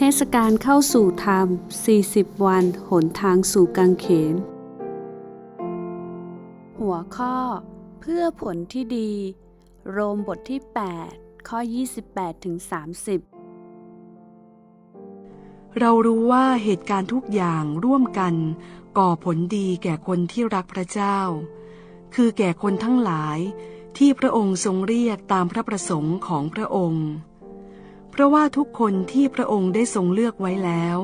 เทศกาลเข้าสู่ธรรม 40 วัน หนทางสู่กังเขน หัวข้อ เพื่อผลที่ดี โรมบทที่ 8 ข้อ 28 ถึง 30 เรารู้ว่าเหตุการณ์ทุกอย่างร่วมกัน ก่อผลดีแก่คนที่รักพระเจ้า คือแก่คนทั้งหลายที่พระองค์ทรงเรียกตามพระประสงค์ของพระองค์ ราะว่าทุกคนที่พระองค์ได้ทรงเลือกไว้แล้ว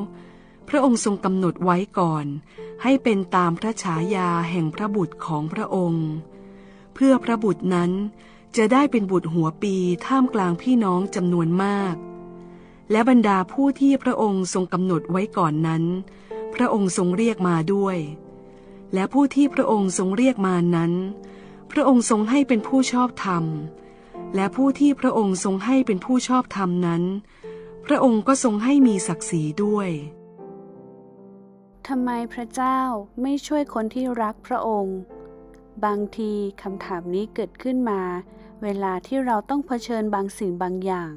พระองค์ทรงกำหนดไว้ก่อน ให้เป็นตามพระฉายาแห่งพระบุตรของพระองค์ เพื่อพระบุตรนั้นจะได้เป็นบุตรหัวปีท่ามกลางพี่น้องจำนวนมาก และบรรดาผู้ที่พระองค์ทรงกำหนดไว้ก่อนนั้น พระองค์ทรงเรียกมาด้วย และผู้ที่พระองค์ทรงเรียกมานั้น พระองค์ทรงให้เป็นผู้ชอบธรรม และผู้ที่พระองค์ทรงให้เป็นผู้ชอบธรรมนั้น พระองค์ก็ทรงให้มีศักดิ์ศรีด้วยทำไมพระเจ้าไม่ช่วยคนที่รักพระองค์ บางทีคำถามนี้เกิดขึ้นมา เวลาที่เราต้องเผชิญบางสิ่งบางอย่าง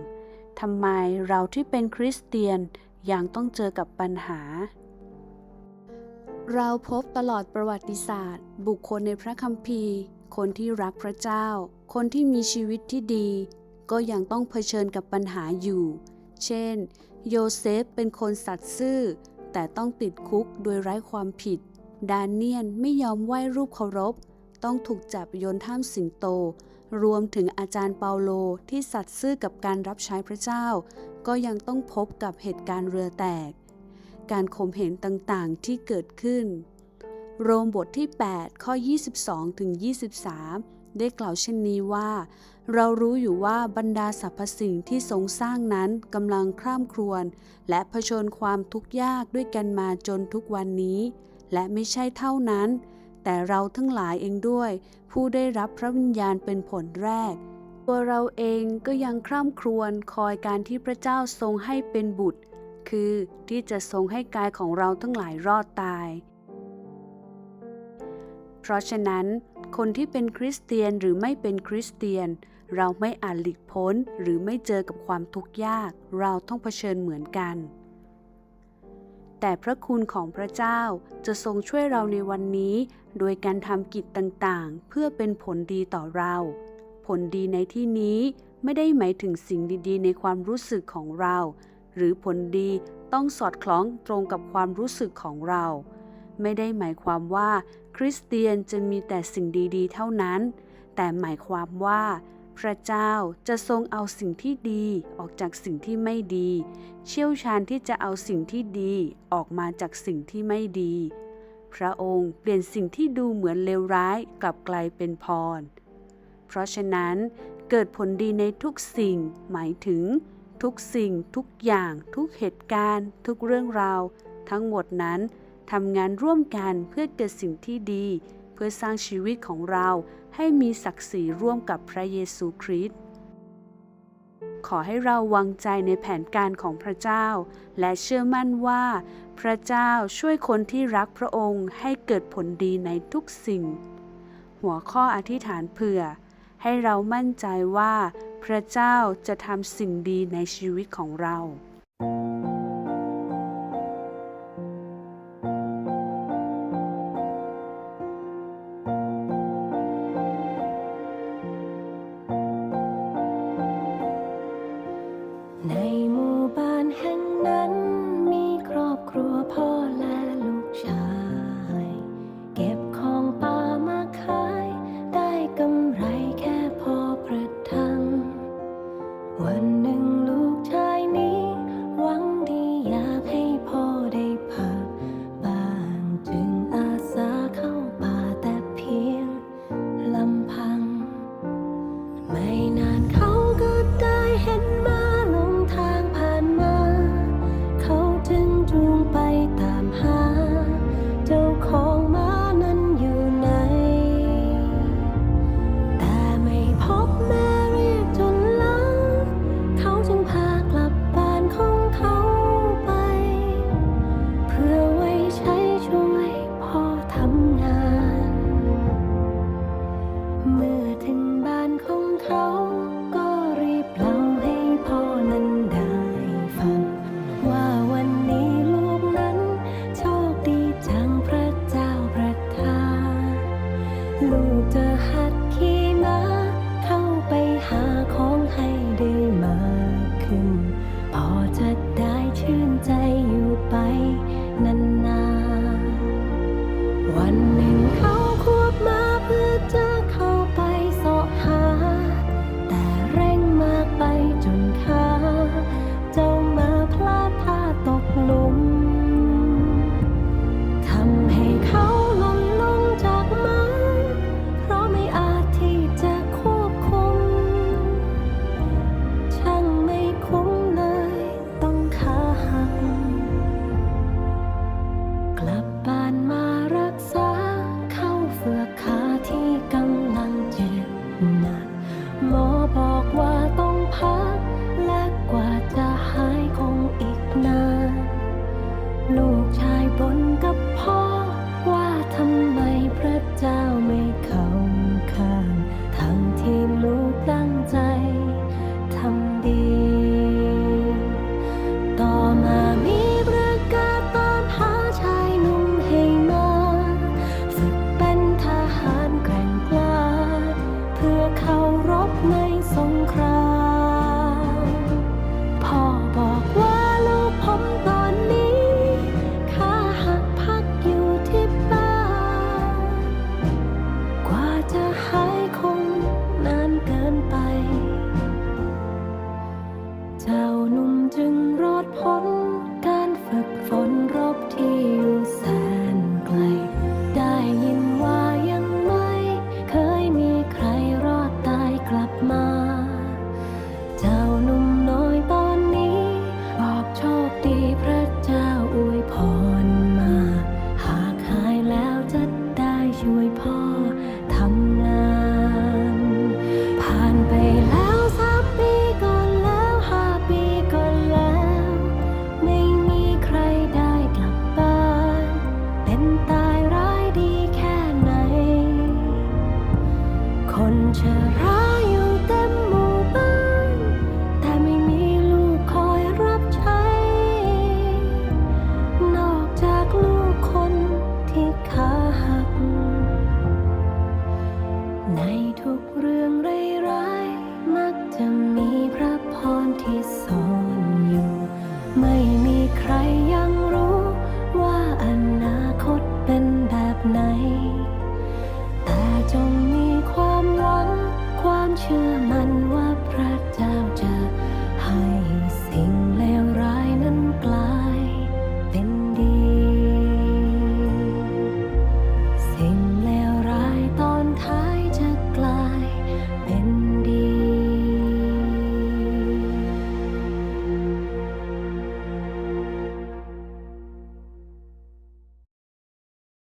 ทำไมเราที่เป็นคริสเตียนยังต้องเจอกับปัญหา เราพบตลอดประวัติศาสตร์ บุคคลในพระคัมภีร์ คนที่รักพระเจ้า คนที่มีชีวิตที่ดี ก็ยังต้องเผชิญกับปัญหาอยู่ เช่น โยเซฟเป็นคนสัตย์ซื่อ แต่ต้องติดคุกโดยไร้ความผิด ดานเนียนไม่ยอมไหว้รูปเคารพ ต้องถูกจับโยนท่ามสิงโต รวมถึงอาจารย์เปาโลที่สัตย์ซื่อกับการรับใช้พระเจ้า ก็ยังต้องพบกับเหตุการณ์เรือแตก การข่มเหงต่างๆที่เกิดขึ้น โรมบทที่ 8 ข้อ 22 ถึง 23 ได้กล่าวเช่นนี้ว่า เรารู้อยู่ว่าบรรดาสรรพสิ่งที่ทรงสร้างนั้นกำลังคร่ำครวญและเผชิญความทุกข์ยากด้วยกันมาจนทุกวันนี้ และไม่ใช่เท่านั้น แต่เราทั้งหลายเองด้วย ผู้ได้รับพระวิญญาณเป็นผลแรก ตัวเราเองก็ยังคร่ำครวญคอยการที่พระเจ้าทรงให้เป็นบุตร คือที่จะทรงให้กายของเราทั้งหลายรอดตาย เพราะฉะนั้น คนที่เป็นคริสเตียนหรือไม่เป็นคริสเตียน เราไม่อาจหลีกพ้นหรือไม่เจอกับความทุกข์ยาก เราต้องเผชิญเหมือนกัน แต่พระคุณของพระเจ้าจะทรงช่วยเราในวันนี้ โดยการทำกิจต่างๆ เพื่อเป็นผลดีต่อเรา ผลดีในที่นี้ไม่ได้หมายถึงสิ่งดีๆ ในความรู้สึกของเรา หรือผลดีต้องสอดคล้องตรงกับความรู้สึกของเรา ไม่ได้หมายความว่า คริสเตียนจะมีแต่สิ่งดีๆ เท่านั้น แต่หมายความว่า พระเจ้าจะทรงเอาสิ่งที่ดีออกจากสิ่งที่ไม่ดี เชี่ยวชาญที่จะเอาสิ่งที่ดีออกมาจากสิ่งที่ไม่ดี พระองค์เปลี่ยนสิ่งที่ดูเหมือนเลวร้ายกลับกลายเป็นพร เพราะฉะนั้นเกิดผลดีในทุกสิ่ง หมายถึง ทุกสิ่งทุกอย่าง ทุกเหตุการณ์ ทุกเรื่องราว ทั้งหมดนั้น ทำงานร่วมกันเพื่อเกิดสิ่งที่ดี เพื่อสร้างชีวิตของเราให้มีศักดิ์ศรีร่วมกับพระเยซูคริสต์ขอให้เราวางใจในแผนการของพระเจ้า และเชื่อมั่นว่า พระเจ้าช่วยคนที่รักพระองค์ให้เกิดผลดีในทุกสิ่ง หัวข้ออธิษฐานเผื่อ ให้เรามั่นใจว่า พระเจ้าจะทำสิ่งดีในชีวิตของเรา เขาก็รีบเล่าให้พ่อนั้นได้ฟัง ว่าวันนี้ลูกนั้น โชคดีจังพระเจ้าประทานลูกจะหัดขี่มาเข้าไปหาของให้ได้มากขึ้น ที่ขาหา